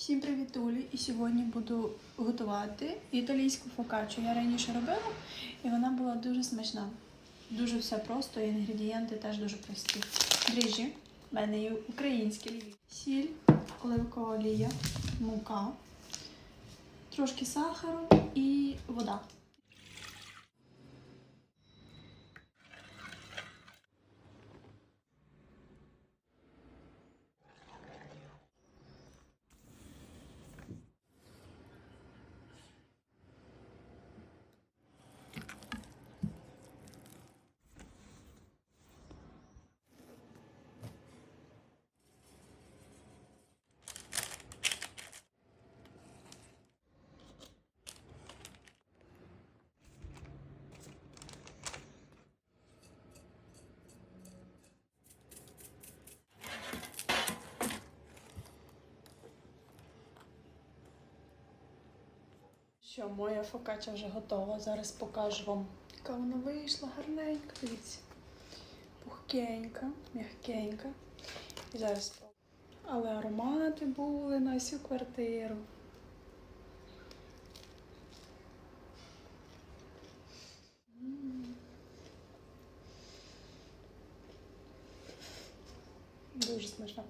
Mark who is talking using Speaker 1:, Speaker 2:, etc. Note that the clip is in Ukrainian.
Speaker 1: Всім привіт, Улі! І сьогодні буду готувати італійську фокаччу. Я раніше робила, і вона була дуже смачна. Дуже все просто, і інгредієнти теж дуже прості. Дріжджі, в мене є українські. Сіль, оливкова олія, мука, трошки сахару і вода. Що, моя фокача вже готова. Зараз покажу вам, яка вона вийшла гарненька. Дивіться. Пухкенька, м'ягкенька. І зараз. Але аромати були на всю квартиру. Дуже смачно.